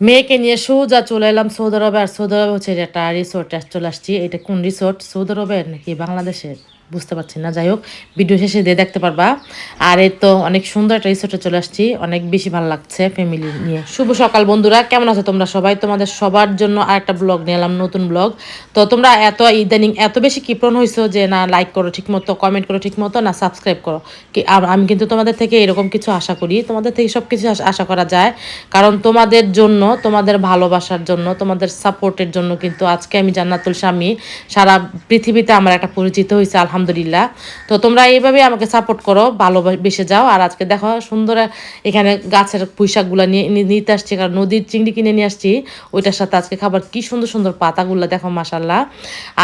মেয়েকে নিয়ে সোজা চলে এলাম সৌদি আরবে, আর সৌদি আরবে হচ্ছে একটা রিসোর্ট চলে আসছি। এটা কোন রিসোর্ট সৌদি আরবের নাকি বাংলাদেশের? বুঝতে পারছি না। যাই হোক ভিডিও শেষে দিয়ে দেখতে পারবা, আর এই তো অনেক সুন্দর একটা রিসোর্টে চলে আসছি। অনেক বেশি ভালো লাগছে ফ্যামিলি নিয়ে। শুভ সকাল বন্ধুরা, কেমন আছো তোমরা সবাই? তোমাদের সবার জন্য আর একটা ব্লগ নিয়ে এলাম, নতুন ব্লগ তো তোমরা এত ইদানিং এত বেশি কিপ্রণ হয়েছো যে না লাইক করো ঠিক মতো কমেন্ট করো ঠিক মতো না সাবস্ক্রাইব করো? কি- আমি কিন্তু তোমাদের থেকে এরকম কিছু আশা করি। তোমাদের থেকে সব কিছু আশা করা যায়। কারণ তোমাদের জন্য, তোমাদের ভালোবাসার জন্য, তোমাদের সাপোর্টের জন্য কিন্তু আজকে আমি জান্নাতুল স্বামী সারা পৃথিবীতে আমার একটা পরিচিত হয়েছে আলহামদুলিল্লাহ। তো তোমরা এইভাবে আমাকে সাপোর্ট করো ভালোবেসে যাও। আর আজকে দেখো সুন্দর এখানে গাছের পুঁইশাকগুলো নিয়ে নিতে আসছি কারণ নদীর চিংড়ি কিনে নিয়ে আসছি। ওইটার সাথে আজকে খাবার কি সুন্দর সুন্দর পাতাগুলো দেখো মাসাল্লাহ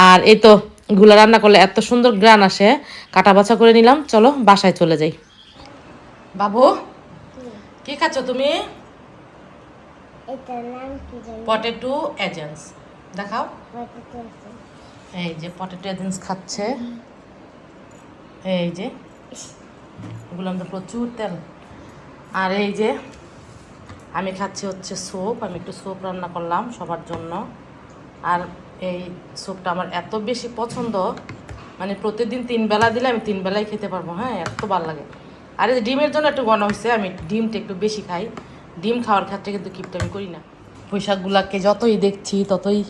আর এই তো গুলা রান্না করলে এত সুন্দর গ্রান আসে কাটা বাছা করে নিলাম। চলো বাসায় চলে যাই। বাবু কি খাচ্ছ তুমি? পটেটো এজেন্স দেখাও। এই যে পটেটো এজেন্স খাচ্ছে। এই যে, এগুলো আমাদের প্রচুর তেল। আর এই যে, আমি খাচ্ছি হচ্ছে স্যুপ, আমি একটু স্যুপ রান্না করলাম সবার জন্য। আর এই স্যুপটা আমার এত বেশি পছন্দ মানে প্রতিদিন তিন বেলা দিলে আমি তিন বেলাই খেতে পারব হ্যাঁ এত ভালো লাগে। আর এই ডিমের জন্য একটু গণ হয়েছে, আমি ডিমটা একটু বেশি খাই। ডিম খাওয়ার ক্ষেত্রে কিন্তু কিপটা আমি করি না। পোশাকগুলাকে যতই দেখছি, ততই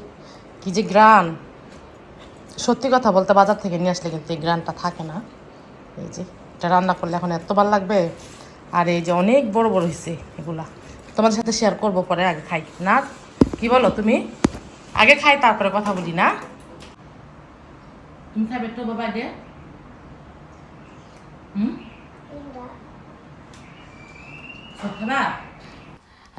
কি যে গ্রান। সত্যি কথা বলতে বাজার থেকে নিয়ে আসলে কিন্তু এই গ্রানটা থাকে না। এই যে এটা রান্না করলে এখন এত ভালো লাগবে। আর এই যে অনেক বড় বড় হয়েছে এগুলা। তোমাদের সাথে শেয়ার করব পরে আগে খাই। না? কি বলো তুমি? আগে খাই তারপরে কথা বলি না? তুমি খাবে তো বাবা দে হুম? খাবা?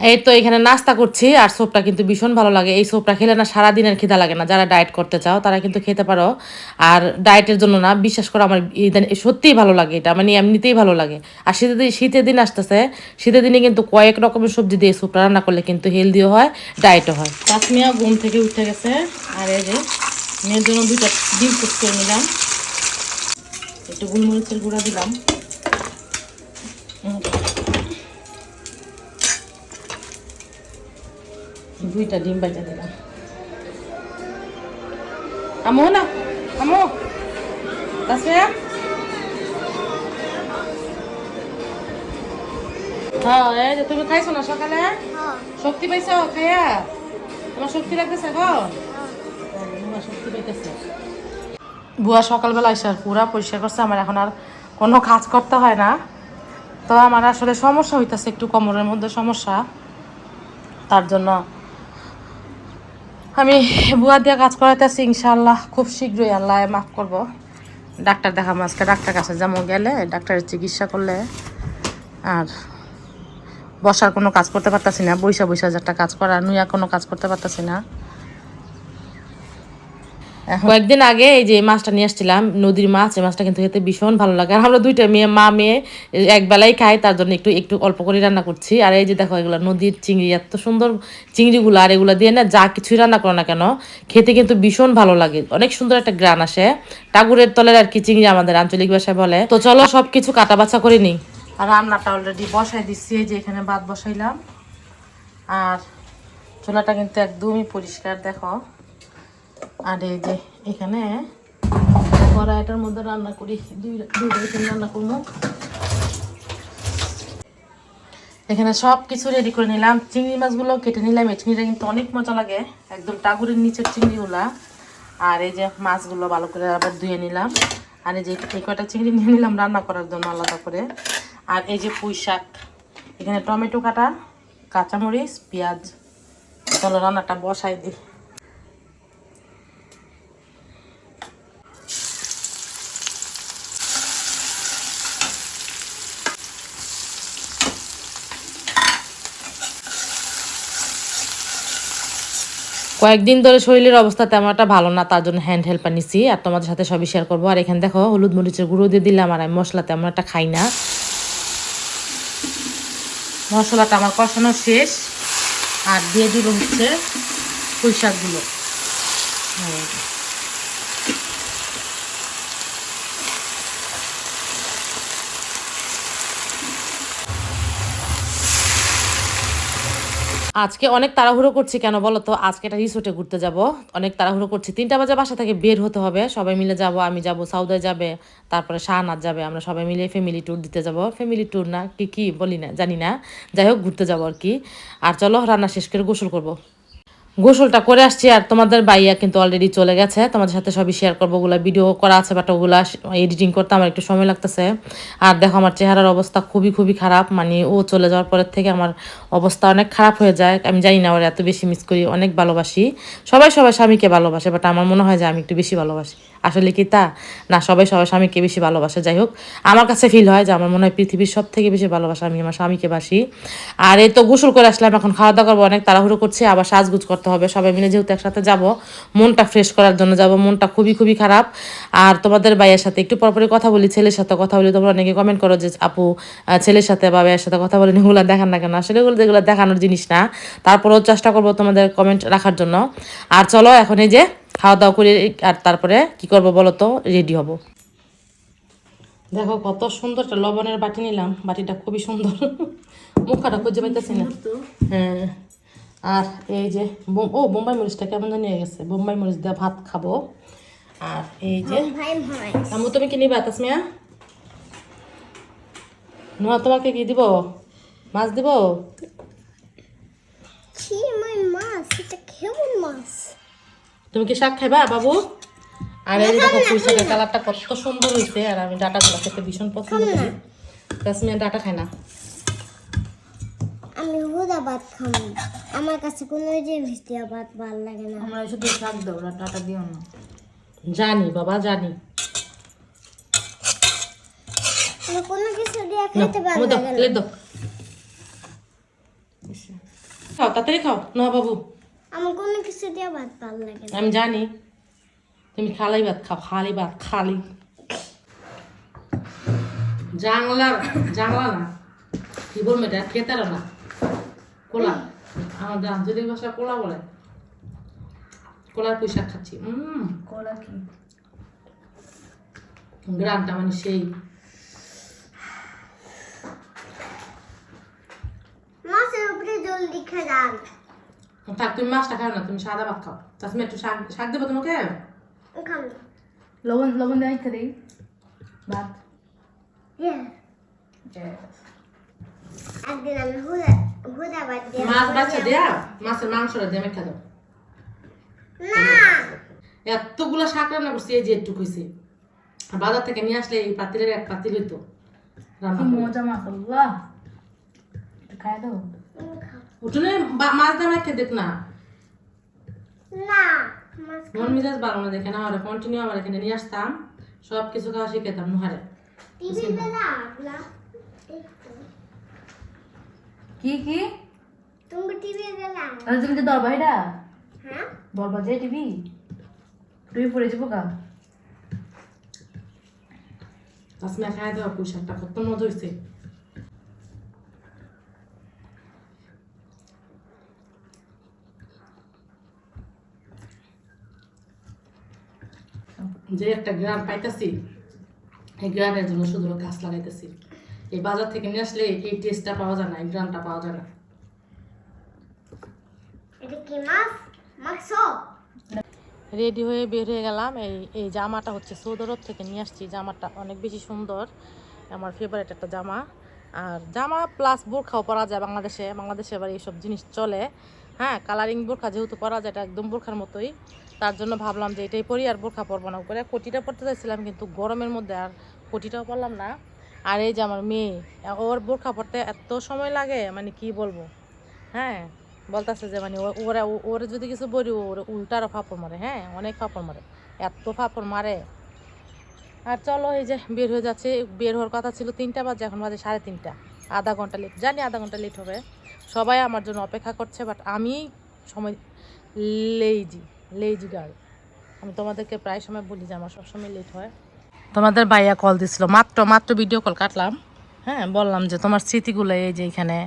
এই তো এখানে নাস্তা করছি আর সোপটা কিন্তু ভীষণ ভালো লাগে। এই সোপটা খেলে না সারা দিনের খিদা লাগে না। যারা ডায়েট করতে চাও, তারা কিন্তু খেতে পারো। আর ডায়েটের জন্য না, বিশ্বাস করো আমার সত্যিই ভালো লাগে এটা। মানে এমনিতেই ভালো লাগে। আর শীতের দিন শীতের দিন আসতেছে। শীতের দিনে কিন্তু কয়েক রকমের সবজি দিয়ে সোপটা রান্না করলে কিন্তু হেলদিও হয় ডায়েটও হয়। কাশ্মিয়া ঘুম থেকে উঠে গেছে। আর এই যে মেয়ের জন্য দুইটা ডিম কুচ করে নিলাম। একটু গোলমরিচের গুঁড়া দিলাম। দুইটা ডিম বাজা দিলাম। আমো না আমো। তাসমিয়া হ্যাঁ এই যে তুমি খাইছো না সকালে? হ্যাঁ। শক্তি পাইছো খাইয়া? তোমার শক্তি লাগতেছে এখন? বুয়া শক্তি পাইতেছে। বুয়া সকালবেলা এসে আর পুরা পরিষ্কার করছে আমার এখন আর কোনো কাজ করতে হয় না। তো আমার আসলে সমস্যা হইতেছে একটু কোমরের মধ্যে সমস্যা। তার জন্য আমি বুয়া দিয়ে কাজ করাইতেছি ইনশাল্লাহ খুব শীঘ্রই আল্লাহ মাফ করব। ডাক্তার দেখা আজকে, ডাক্তার কাছে যেমন গেলে ডাক্তারের চিকিৎসা করলে আর বসার কোনো কাজ করতে পারতাছি না বৈশা বৈশা একটা কাজ করা নুয়া কোনো কাজ করতে পারতাছি না। কয়েকদিন আগে এই যে মাছটা নিয়ে আসছিলাম নদীর মাছ এই মাছটা কিন্তু খেতে ভীষণ ভালো লাগে। আর আমরা দুইটা মেয়ে মা মেয়ে এক বেলাই খাই তার জন্য একটু একটু অল্প করে রান্না করছি। আর এই যে দেখো এগুলো নদীর চিংড়ি এত সুন্দর চিংড়িগুলো আর এগুলো দিয়ে না যা কিছুই রান্না করো না কেন খেতে কিন্তু ভীষণ ভালো লাগে। অনেক সুন্দর একটা গ্রান আসে। টাগুরের তলের আর কি চিংড়ি আমাদের আঞ্চলিক ভাষায় বলে। তো চলো সব কিছু কাটা বাছা করে নিই। আর রান্নাটা অলরেডি বসাই দিচ্ছি এই যে এখানে ভাত বসাইলাম। আর চুলাটা কিন্তু একদমই পরিষ্কার দেখো। আর এই যে এখানে কড়াইটার মধ্যে রান্না করি, দুই দুই রকম রান্না করব। এখানে সব কিছু রেডি করে নিলাম। চিংড়ি মাছগুলো কেটে নিলাম। এই চিংড়িটা কিন্তু অনেক মজা লাগে। একদম টাগুরের নিচের চিংড়িগুলা। আর এই যে মাছগুলো ভালো করে আবার ধুয়ে নিলাম। আর এই যে এই কয়টা চিংড়ি নিয়ে নিলাম রান্না করার জন্য আলাদা করে। আর এই যে পুঁই শাক। এখানে টমেটো কাটা, কাঁচামরিচ, পেঁয়াজ। চলো রান্নাটা বসাই দিই। কয়েকদিন ধরে শরীরের অবস্থা তেমন একটা ভালো না, তার জন্য হ্যান্ড হেল্পার নিছি। আর তোমাদের সাথে সবই শেয়ার করব। আর এখানে দেখো, হলুদ মরিচের গুঁড়ো দিয়ে দিলাম, আর আমি মশলা তেমন একটা খাই না। মশলাটা আমার কষানো শেষ। আর দিয়ে দিব হচ্ছে পুঁই শাকগুলো আজকে অনেক তাড়াহুড়ো করছি কেন বলো তো? আজকে একটা রিসোর্টে ঘুরতে যাব। অনেক তাড়াহুড়ো করছি। তিনটা বাজে বাসা থেকে বের হতে হবে। সবাই মিলে যাব। আমি যাব, সাউদায় যাবে, তারপরে শাহনাথ যাবে। আমরা সবাই মিলে ফ্যামিলি ট্যুর দিতে যাব। ফ্যামিলি ট্যুর না, কি কি বলি না, জানি না। যাই হোক, ঘুরতে যাব আর কি। আর চলো, রান্না শেষ করে গোসল করব। গোসলটা করে আসছি আর তোমাদের বাইয়া কিন্তু অলরেডি চলে গেছে। তোমাদের সাথে সবই শেয়ার করব, ওগুলো ভিডিও করা আছে বাট ওগুলো এডিটিং করতে আমার একটু সময় লাগতেছে। আর দেখো, আমার চেহারার অবস্থা খুবই খুবই খারাপ। মানে ও চলে যাওয়ার পরের থেকে আমার অবস্থা অনেক খারাপ হয়ে যায়। আমি জানি না, ওর এত বেশি মিস করি, অনেক ভালোবাসি। সবাই সবাই স্বামীকে ভালোবাসে বাট আমার মনে হয় যে আমি একটু বেশি ভালোবাসি। আসলে কি তা? না, সবাই সবাই স্বামীকে বেশি ভালোবাসে, যাই হোক। আমার কাছে ফিল হয় যে, আমার মনে হয় পৃথিবীর সব থেকে বেশি ভালোবাসা আমি আমার স্বামীকে বাসি। আর এই তো গোসল করে আসলাম, এখন খাওয়া দাওয়া করব, অনেক তাড়াহুড়ো করছে, আবার সাজগুজ করতে হবে। সবাই মিলে যেহেতু একসাথে যাব, মনটা ফ্রেশ করার জন্য যাব, মনটা খুবই খুবই খারাপ। আর তোমাদের ভাইয়ের সাথে একটু পরপরই কথা বলি, ছেলের সাথে কথা বলি, তোমরা অনেকে কমেন্ট করো যে, আপু ছেলের সাথে বা ভাইয়ের সাথে কথা বলেন, এগুলো দেখান না কেন? আসলে এগুলো এগুলো দেখানোর জিনিস না। তারপরেও চেষ্টা করব তোমাদের কমেন্ট রাখার জন্য। আর চলো, এখন এই যে খাওয়া দাওয়া করে আর তারপরে কি করব বলো তো? রেডি হব। দেখো কত সুন্দর একটা লবণের বাটি নিলাম। বাটিটা খুবই সুন্দর। মুখাটা খুঁজে পাইতেছি না। হ্যাঁ। আর এই যে ও বোম্বাই মরিচটা কেমন জানি হয়ে গেছে। বোম্বাই মরিচ দিয়ে ভাত খাব। আর এই যে ভাই ভাই তুমি কি নিবা তাসমিয়া? নোয়া তোমাকে কি দিব? মাছ দিব? মাছ? এটা কেমন মাছ? তুমি কি শাক খাইবা বাবু? আর এই যে দেখো পুঁই শাকের কালারটা কত সুন্দর হয়েছে আর আমি ডাটাগুলো খেতে ভীষণ পছন্দ করি। তাসমিয়া ডাটা খায় না। আমি হুদা ভাত খাব আমার কাছে কোনো জিনিস দিয়া ভাত ভালো লাগে না। আমরা শুধু শাক দাও ওরা টাটা দিও না। জানি বাবা জানি। কোনো কিছু দিয়া খেতে ভালো লাগে না। খাও তাড়াতাড়ি খাও। না বাবু। আমার কোনো কিছু দিয়া ভাত ভালো লাগে না। আমি জানি। তুমি খালি ভাত খাও খালি ভাত খালি। জাংলা জাংলা না। কি বলব এটা? খেতারও না। কোলা। আমাদের আঞ্চলিক ভাষা কোলা বলে কোলার পুঁইশাক খাচ্ছি উম। কলা কি? গ্রানটা মানে সেই। মাছের উপরে জলদি খেলাম। থাক তুমি মাছটা খাও না তুমি সাদা ভাত খাও তাছাড়া একটু শাক শাক দেবো তোমাকে লবণ লবণ আমি হুদা হুদা ভাত মাছ বাচ্চা দেয়া মাছের মাংসটা দিয়ে মেখে দাও এতগুলো শাক রান্না করছি এই যে একটু আর বাজার থেকে নিয়ে আসলে এই পাতিলের এক পাতিল হইতো। মজা একটু খাই দাও। উঠোনে বা- মাছ দাম রেখে দেখ না? না মন মেজাজ ভালো না দেখে না আমার। কন্টিনিউ আমার এখানে নিয়ে আসতাম। সব কিছু খাওয়া শিখেতাম নুহারে। কি কি? তুমি টিভি বেলা তাহলে তুমি কি দরবা এটা হ্যাঁ? দরবা যে টিভি। তুমি পড়ে যাব গা। তাসমে খাই দেওয়া পোশাকটা কত মজা হয়েছে যে একটা গ্রাম পাইতেছি এই গ্রামের জন্য শুধু গাছ লাগাইতেছি। এই বাজার থেকে নিয়ে আসলে এই টেস্টটা পাওয়া যায় না এই গ্রামটা পাওয়া যায় না। রেডি হয়ে বের হয়ে গেলাম এই এই জামাটা হচ্ছে সৌদি আরব থেকে নিয়ে আসছি। জামাটা অনেক বেশি সুন্দর আমার ফেভারিট একটা জামা। আর জামা প্লাস বোরখাও পরা যায় বাংলাদেশে। বাংলাদেশে এবার এইসব জিনিস চলে। হ্যাঁ কালারিং বোরখা যেহেতু পরা যায় এটা একদম বোরখার মতোই। তার জন্য ভাবলাম যে এটাই পরি আর বোরখা পরবো না। করে কোটিটা পরতে চাইছিলাম, কিন্তু গরমের মধ্যে আর কোটিটাও পরলাম না। আর এই যে আমার মেয়ে, ওর বোরখা পরতে এত সময় লাগে মানে কি বলব? হ্যাঁ বলতেছে যে মানে ওরা, ওরে যদি কিছু বলি ওর উল্টারও ফাপড় মারে হ্যাঁ অনেক ফাপড় মারে, এত ফাপড় মারে। আর চলো এই যে বের হয়ে যাচ্ছে, বের হওয়ার কথা ছিল তিনটা বাজে, এখন বাজে সাড়ে তিনটা। আধা ঘণ্টা লেট জানি আধা ঘণ্টা লেট হবে। সবাই আমার জন্য অপেক্ষা করছে বাট আমি সময় লেজি লেজি গার্ল আমি তোমাদেরকে প্রায় সময় বলি যে আমার সবসময় লেট হয়। তোমাদের ভাইয়া কল দিছিল। মাত্র মাত্র ভিডিও কল কাটলাম। হ্যাঁ বললাম যে তোমার স্মৃতিগুলো এই যে এখানে,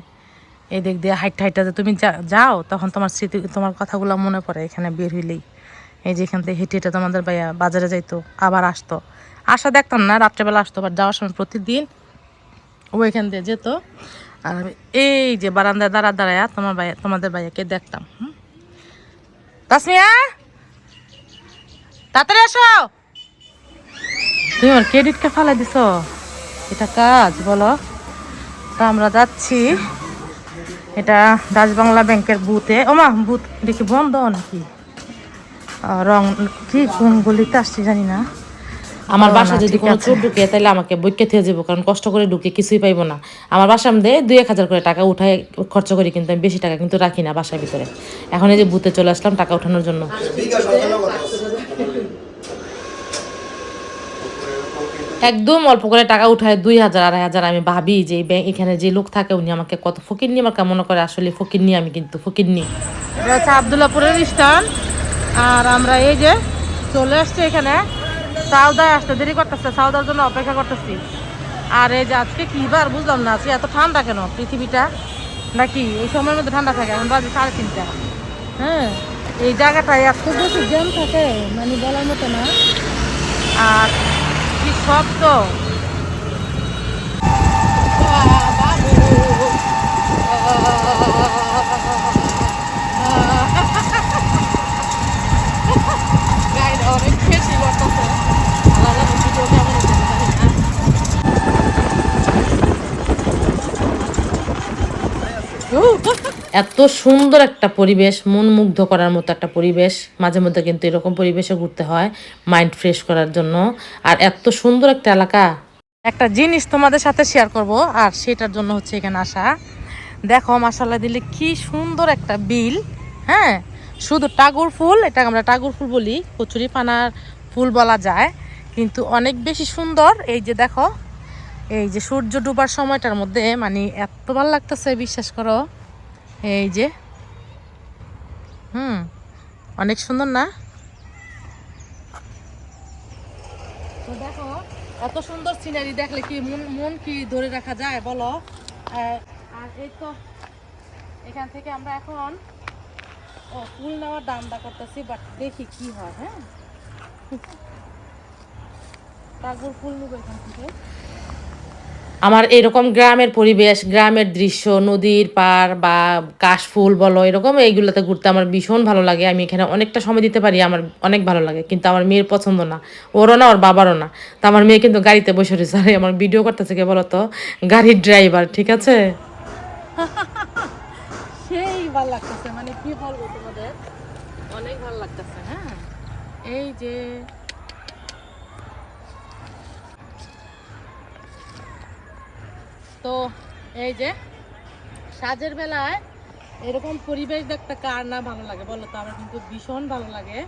এই দিক দিয়ে হাইট হাইটটা যে তুমি যাও, তখন তোমার স্মৃতি, তোমার কথাগুলো মনে পড়ে। এখানে বের হইলেই। এই যে এখান থেকে হেঁটে হেঁটে তোমাদের ভাইয়া বাজারে যাইতো, আবার আসতো। আসা দেখতাম না, রাত্রেবেলা আসতো বাট যাওয়ার সময় প্রতিদিন ও এখান দিয়ে যেত। আর আমি এই যে বারান্দায় দাঁড়া দাঁড়ায় তোমার ভাই তোমাদের ভাইয়াকে দেখতাম। হুম? তাসমিয়া? তাড়াতাড়ি আসো। তুমি আমার ক্রেডিট কার্ড ফালাই দিছ? এটা কাজ, বলো। তা আমরা যাচ্ছি। এটা ডাচ বাংলা ব্যাংকের বুথে। ওমা, বুথ দেখি বন্ধ নাকি? রং কি কোন গলিতে আসছি জানি না। আমার বাসা যদি কোনো চোর ঢুকে তাহলে আমাকে বইকে থেকে যাব কারণ কষ্ট করে ঢুকে কিছুই পাইবো না। আমার বাসার মধ্যে দুই এক হাজার করে টাকা উঠায় খরচ করি কিন্তু আমি বেশি টাকা কিন্তু রাখি না বাসার ভিতরে। এখন এই যে বুথে চলে আসলাম টাকা ওঠানোর জন্য। একদম অল্প করে টাকা উঠায় দুই হাজার আড়াই হাজার। আমি ভাবি যে ব্যাংক এখানে যে লোক থাকে উনি আমাকে কত ফকির নিয়ে আমার মনে করে আসলে ফকির নিয়ে আমি কিন্তু ফকির হচ্ছে আবদুল্লাপুরের স্থান আর আমরা এই যে চলে আসছি এখানে। সাউদায় আসতে দেরি করতেছে, সাউদার জন্য অপেক্ষা করতেছি। আর এই যে আজকে কি বার বুঝলাম না, আজকে এত ঠান্ডা কেন পৃথিবীটা? নাকি এই সময়ের মধ্যে ঠান্ডা থাকে, এখন বাজে সাড়ে তিনটা। হ্যাঁ এই জায়গাটায় এত বেশি জ্যাম থাকে মানে বলার মতো না। আর কি শব্দ গাড়িটা অনেক বেশি করতেছে আলাদা ভিডিও কেমন হচ্ছে জানি না এত সুন্দর একটা পরিবেশ, মন মুগ্ধ করার মতো একটা পরিবেশ। মাঝে মধ্যে কিন্তু এরকম পরিবেশে ঘুরতে হয় মাইন্ড ফ্রেশ করার জন্য। আর এত সুন্দর একটা এলাকা। একটা জিনিস তোমাদের সাথে শেয়ার করব, আর সেটার জন্য হচ্ছে এখানে আসা। দেখো মাসাল্লাহ দিলে কি সুন্দর একটা বিল। হ্যাঁ শুধু টাগর ফুল এটা আমরা টাগর ফুল বলি, কচুরি পানার ফুল বলা যায়, কিন্তু অনেক বেশি সুন্দর। এই যে দেখো, এই যে সূর্য ডুবার সময়টার মধ্যে মানে এত ভালো লাগতেছে, বিশ্বাস করো। এই যে। হুম, অনেক সুন্দর না? তো দেখো, এত সুন্দর সিনারি দেখলে কি মন মন কি ধরে রাখা যায় বলো? আর এই তো এখান থেকে আমরা এখন, ও, ফুল নেওয়ার দামটা করতেছি বাট দেখি কি হয় হ্যাঁ? তারপর ফুল নেব এখান থেকে। আমার এরকম গ্রামের পরিবেশ, গ্রামের দৃশ্য, নদীর পার বা কাশফুল বলো, এরকম এইগুলোতে ঘুরতে আমার ভীষণ ভালো লাগে। আমি এখানে অনেকটা সময় দিতে পারি, আমার অনেক ভালো লাগে। কিন্তু আমার মেয়ের পছন্দ না। ওরও না, ওর বাবারও না। তো আমার মেয়ে কিন্তু গাড়িতে বসে রয়েছে। আরে, আমার ভিডিও করতেছে কে বলো তো? গাড়ির ড্রাইভার, ঠিক আছে? সেই ভালো লাগতেছে। মানে কি বলব তোমাদের? অনেক ভালো লাগতেছে হ্যাঁ? এই যে তো এই যে সাজের বেলায় এরকম পরিবেশ দেখতে কার না ভালো লাগে বলো তো? আমার কিন্তু ভীষণ ভালো লাগে।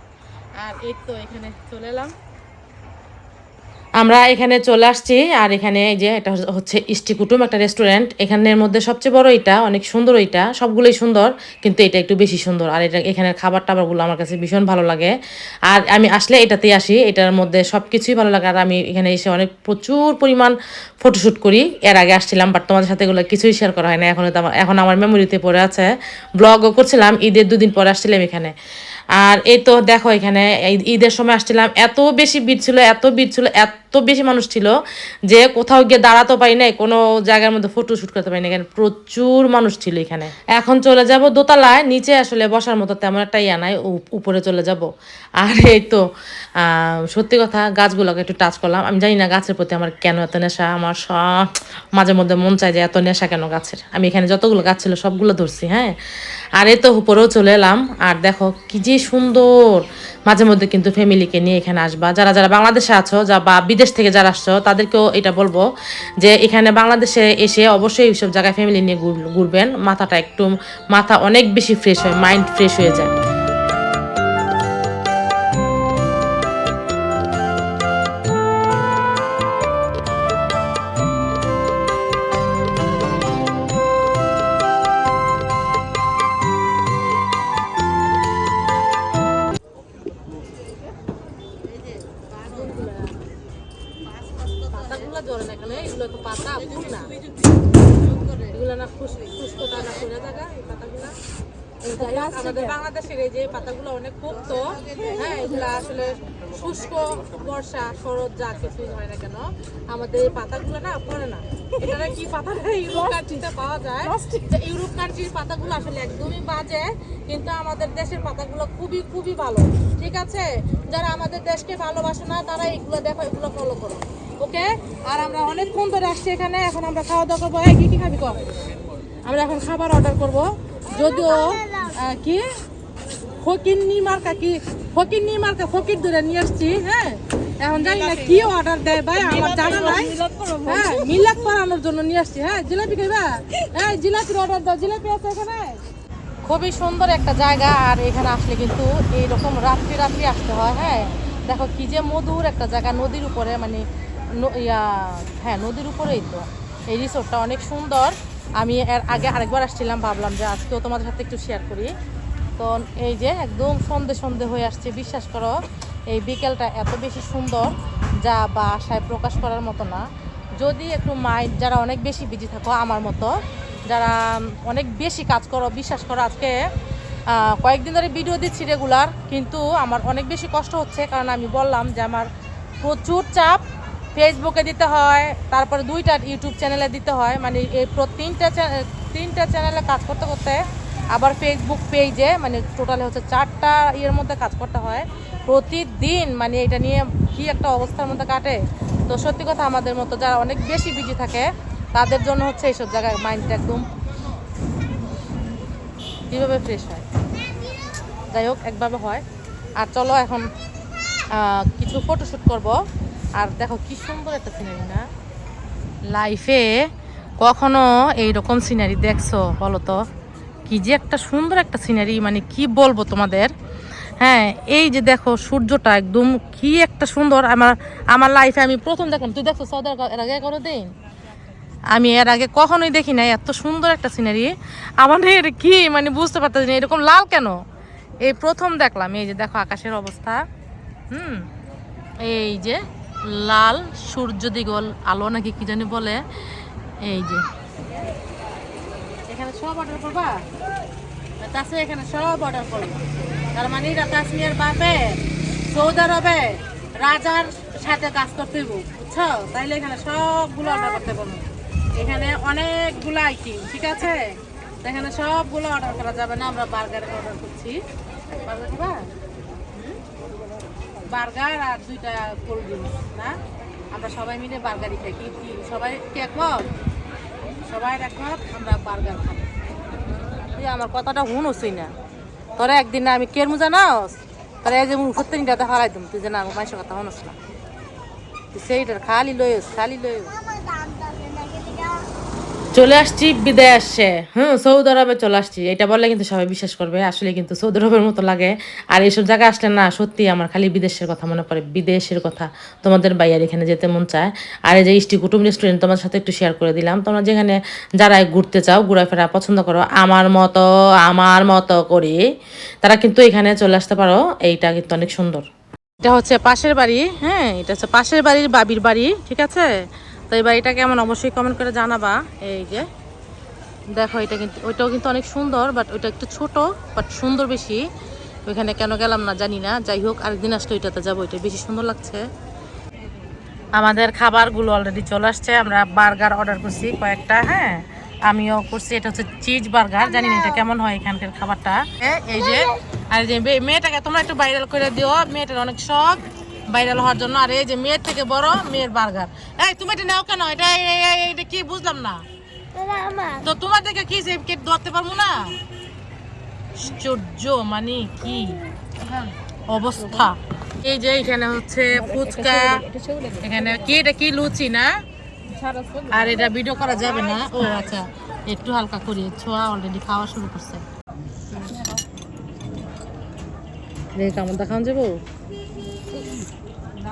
আর এই তো এখানে চলে এলাম। আমরা এখানে চলে আসছি, আর এখানে এই যে এটা হচ্ছে ইষ্টি কুটুম একটা রেস্টুরেন্ট এখানের মধ্যে সবচেয়ে বড় এটা, অনেক সুন্দর এটা, সবগুলোই সুন্দর, কিন্তু এটা একটু বেশি সুন্দর। আর এটা এখানের খাবার টাবারগুলো আমার কাছে ভীষণ ভালো লাগে। আর আমি আসলে এটাতেই আসি, এটার মধ্যে সব কিছুই ভালো লাগে। আর আমি এখানে এসে অনেক প্রচুর পরিমাণ ফটোশ্যুট করি। এর আগে আসছিলাম বাট তোমাদের সাথে এগুলো কিছুই শেয়ার করা হয় না। এখন তো এখন আমার মেমোরিতে পড়ে আছে। ব্লগও করছিলাম, ঈদের দুদিন পরে আসছিলাম এখানে। আর এই তো দেখো এখানে ঈদের সময় আসছিলাম, এত বেশি ভিড় ছিল, এত ভিড় ছিল, এত বেশি মানুষ ছিল যে কোথাও গিয়ে দাঁড়াতে পারি নাই, কোনো জায়গার মধ্যে ফটো শ্যুট করতে পারি না এখানে প্রচুর মানুষ ছিল এখানে। এখন চলে যাব দোতলায়, নিচে আসলে বসার মতো তেমন একটা ইয়া নাই উপরে চলে যাব। আর এই তো সত্যি কথা গাছগুলোকে একটু টাচ করলাম। আমি জানি না গাছের প্রতি আমার কেন এত নেশা, আমার সব মাঝে মধ্যে মন চায় যে এত নেশা কেন গাছের? আমি এখানে যতগুলো গাছ ছিল সবগুলো ধরছি হ্যাঁ? আর এই তো উপরেও চলে এলাম। আর দেখো কি যে সুন্দর, মাঝে মধ্যে কিন্তু ফ্যামিলিকে নিয়ে এখানে আসবা। যারা যারা বাংলাদেশে আছো যা বা বিদেশ থেকে যারা আসছো, তাদেরকেও এটা বলব যে এখানে বাংলাদেশে এসে অবশ্যই এইসব জায়গায় ফ্যামিলি নিয়ে ঘুর- ঘুরবেন। মাথাটা একটু, মাথা অনেক বেশি ফ্রেশ হয় মাইন্ড ফ্রেশ হয়ে যায়। আমাদের বাংলাদেশের এই যে পাতাগুলো অনেক পোক্ত হ্যাঁ এগুলা আসলে শুষ্ক বর্ষা শরৎ যা কিছুই হয় না কেন আমাদের এই পাতাগুলো না পড়ে না। এটা কি পাতা ইউরোপ কান্ট্রিতে পাওয়া যায়। যে ইউরোপ কান্ট্রির পাতাগুলো আসলে একদমই বাজে কিন্তু আমাদের দেশের পাতাগুলো খুবই খুবই ভালো। ঠিক আছে? যারা আমাদের দেশকে ভালোবাসে না তারা এগুলো দেখো এগুলো ফলো করো। ওকে? আর আমরা অনেকক্ষণ ধরে আসছি এখানে এখন আমরা খাওয়া দাওয়া করব কি কি খাবি কর? আমরা এখন খাবার অর্ডার করব। যদিও কি? ফকির নি মার্কা কি? ফকির নি মার্কা ফকির ধরে নিয়ে আসছি হ্যাঁ? এখন জানি না কি অর্ডার দেয় ভাই আমার জানা নাই। হ্যাঁ মিলাদ করানোর জন্য নিয়ে আসছি হ্যাঁ? জিলাপি খাইবা? হ্যাঁ জিলাপির অর্ডার দাও জিলাপি আছে এখানে? খুবই সুন্দর একটা জায়গা আর এখানে আসলে কিন্তু এইরকম রাত্রি রাত্রি আসতে হয় হ্যাঁ? দেখো কি যে মধুর একটা জায়গা নদীর উপরে মানে ইয়া হ্যাঁ নদীর উপরেই তো। এই রিসোর্টটা অনেক সুন্দর। আমি এর আগে আরেকবার আসছিলাম, ভাবলাম যে আজকেও তোমাদের সাথে একটু শেয়ার করি। তো এই যে একদম সন্ধে সন্ধে হয়ে আসছে, বিশ্বাস করো, এই বিকেলটা এত বেশি সুন্দর যা বা আশায় প্রকাশ করার মতো না। যদি একটু মাইন্ড, যারা অনেক বেশি বিজি থাকো, আমার মতো, যারা অনেক বেশি কাজ করো, বিশ্বাস করো, আজকে কয়েকদিন ধরে ভিডিও দিচ্ছি রেগুলার কিন্তু আমার অনেক বেশি কষ্ট হচ্ছে, কারণ আমি বললাম যে আমার প্রচুর চাপ ফেসবুকে দিতে হয়, তারপরে দুইটা ইউটিউব চ্যানেলে দিতে হয়। মানে এই তিনটা তিনটা চ্যানেলে কাজ করতে করতে আবার ফেসবুক পেজে মানে টোটালে হচ্ছে চারটা ইয়ের মধ্যে কাজ করতে হয়। প্রতিদিন মানে এটা নিয়ে কি একটা অবস্থার মধ্যে কাটে? তো সত্যি কথা আমাদের মতো যারা অনেক বেশি বিজি থাকে, তাদের জন্য হচ্ছে এইসব জায়গায় মাইন্ডটা একদম কীভাবে ফ্রেশ হয়? যাই হোক, একভাবে হয়। আর চলো এখন কিছু ফটোশ্যুট করব। আর দেখো কি সুন্দর একটা সিনারি না? লাইফে কখনো এইরকম সিনারি দেখছ বলো তো? কি যে একটা সুন্দর একটা সিনারি মানে কি বলব তোমাদের? হ্যাঁ এই যে দেখো সূর্যটা একদম কি একটা সুন্দর। আমার আমার লাইফে আমি প্রথম দেখলাম। তুই দেখছ সৌদি আরব এর আগে কোনো দিন? আমি এর আগে কখনোই দেখি নাই। এত সুন্দর একটা সিনারি আমাদের কি মানে বুঝতে পারতেছি না, এরকম লাল কেন? এই প্রথম দেখলাম। এই যে দেখো আকাশের অবস্থা। হুম, এই যে লাল সূর্য দিগল আলো নাকি কি জানি বলে? এই যে। এখানে সব অর্ডার করবা? এখানে সব অর্ডার তার মানে বাপে রাজার সাথে কাজ বুঝছ? তাইলে এখানে সবগুলো অর্ডার করতে পারব এখানে ঠিক আছে? এখানে সবগুলো অর্ডার করা যাবে না, আমরা বার্গারের অর্ডার করছি। বার্গার বার্গার আর দুইটা কোল্ড ড্রিঙ্কস না? আমরা সবাই মিলে বার্গারই খাই। কি সবাই কে একমত? সবাই একমত, আমরা বার্গার খাই তুই আমার কথাটা হুন শুনোসই না তোরা একদিন না আমি কের মুজা তোর এই যে করতে নিটা হারাই দিম। তুই যে না আমার মাইসের কথা হন না। তুই সেইটার খালি লইস খালি লইস আমার দাম দাম নাকি দিকা চলে আসছি, বিদায় আসছে। হুম, সৌদি আরবে চলে আসছি। এটা বললে কিন্তু সবাই বিশ্বাস করবে, আসলে কিন্তু সৌদি আরবের মতো লাগে। আর এইসব জায়গায় আসলে না, সত্যি আমার খালি বিদেশের কথা মনে পড়ে, বিদেশের কথা। তোমাদের বাইয়ার এখানে যেতে মন চায়। আর এই যে ইষ্টি কুটুম রেস্টুরেন্ট তোমার সাথে একটু শেয়ার করে দিলাম। তোমরা যেখানে যারা ঘুরতে চাও, ঘোরাফেরা পছন্দ করো, আমার মতো আমার মতো করে, তারা কিন্তু এখানে চলে আসতে পারো। এইটা কিন্তু অনেক সুন্দর। এটা হচ্ছে পাশের বাড়ি হ্যাঁ এটা হচ্ছে পাশের বাড়ির বাবির বাড়ি, ঠিক আছে? তো এই বাড়িটা কেমন? অবশ্যই কমেন্ট করে জানাবা। এই যে, দেখো এটা কিন্তু ওইটাও কিন্তু অনেক সুন্দর বাট ওইটা একটু ছোট বাট সুন্দর বেশি। ওইখানে কেন গেলাম না জানি না। যাই হোক, আরেকদিন আসলে ওইটাতে যাব। ওইটা বেশি সুন্দর লাগছে। আমাদের খাবারগুলো অলরেডি চলে আসছে। আমরা বার্গার অর্ডার করছি কয়েকটা হ্যাঁ? আমিও করছি। এটা হচ্ছে চিজ বার্গার জানি না এটা কেমন হয় এখানকার খাবারটা। এই যে, আর যে মেয়েটাকে তোমরা একটু ভাইরাল করে দিও। মেয়েটার অনেক শখ। ভাইরাল হওয়ার জন্য। আর এই যে মেয়ের থেকে বড় মেয়ের বার্গার। এই তুমি এটা নাও কেন? এটা এটা কি বুঝলাম না। তো তোমার থেকে কি যে কেট ধরতে পারব না? আশ্চর্য মানে কি? অবস্থা। এই যে এখানে হচ্ছে ফুচকা। এখানে কি এটা কি লুচি না? আর এটা ভিডিও করা যাবে না। ও আচ্ছা একটু হালকা করি ছোঁয়া অলরেডি খাওয়া শুরু করছে। কেমন দেখান যাব?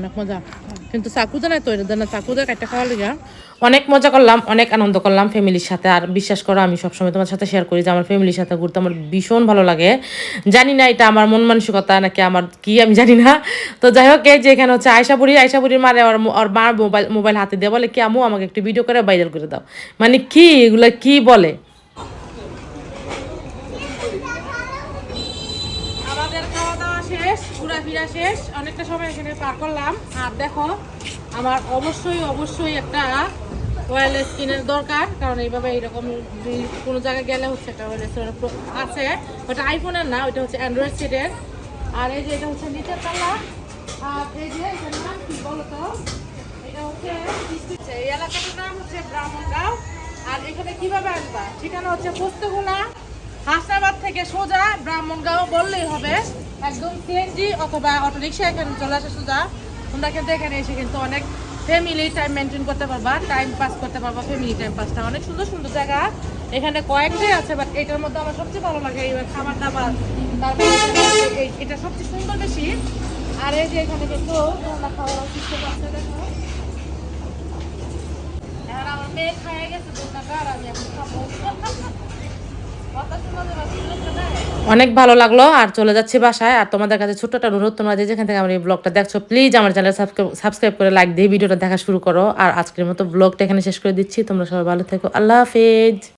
অনেক মজা। কিন্তু চাকুদা নাই তো না চাকুদা কাটটা খাওয়া লেগে অনেক মজা করলাম, অনেক আনন্দ করলাম ফ্যামিলির সাথে। আর বিশ্বাস করো, আমি সবসময় তোমার সাথে শেয়ার করি যে আমার ফ্যামিলির সাথে ঘুরতে আমার ভীষণ ভালো লাগে। জানি না এটা আমার মন মানসিকতা নাকি আমার কি, আমি জানি না। তো যাই হোক, এই যে এখানে হচ্ছে আয়সাপুরি আয়সাপুরির মারে ওর মার মোবাইল মোবাইল হাতে দিয়ে বলে, কি আমু আমাকে একটু ভিডিও করে ভাইরাল করে দাও। মানে কি? এগুলো কি বলে? ঘোরাফেরা শেষ। অনেকটা সময় এখানে পার করলাম। আর দেখো, আমার অবশ্যই অবশ্যই একটা ওয়্যারলেস স্কিনের দরকার, কারণ এইভাবে এইরকম কোনো জায়গায় গেলে হচ্ছে একটা ওয়্যারলেস আছে। ওটা আইফোনের না, ওটা হচ্ছে অ্যান্ড্রয়েড সেটের আর এই যে এটা হচ্ছে নিচের তলা। আর এই যে নাম কি বলো তো এটা হচ্ছে এই এলাকাটার নাম হচ্ছে ব্রাহ্মণগাঁও। আর এখানে কীভাবে আসবা? ঠিকানা হচ্ছে পোস্তগোলা হাসনাবাদ থেকে সোজা ব্রাহ্মণগাঁও বললেই হবে। একদম সিএনজি অথবা অটো রিক্সা এখানে চলে আসে সোজা। তোমরা কিন্তু এখানে এসে কিন্তু অনেক ফ্যামিলি টাইম মেনটেন করতে পারবা টাইম পাস করতে পারবা ফ্যামিলি টাইম পাসটা অনেক সুন্দর সুন্দর জায়গা। এখানে কয়েকটাই আছে বাট এটার মধ্যে আমার সবচেয়ে ভালো লাগে এই খাবার দাবার। তারপরে এটা সবচেয়ে সুন্দর বেশি। আর এই যে এখানে কিন্তু দোলনা খাওয়ার সিস্টেম আছে, দেখো। আমার মেয়ে খাইয়ে গেছে দোলনাটা আর আমি এখন খাব। অনেক ভালো লাগল, আর চলে যাচ্ছি বাসায়। আর তোমাদের কাছে ছোট্ট একটা অনুরোধ, তোমরা যে যেখান থেকে আমার এই ব্লগটা দেখছ প্লিজ আমার চ্যানেল সাবস্ক্রাইব করে লাইক দিয়ে ভিডিওটা দেখা শুরু করো। আর আজকের মতো ব্লগটা এখানে শেষ করে দিচ্ছি। তোমরা সবাই ভালো থেকো। আল্লাহ হাফেজ।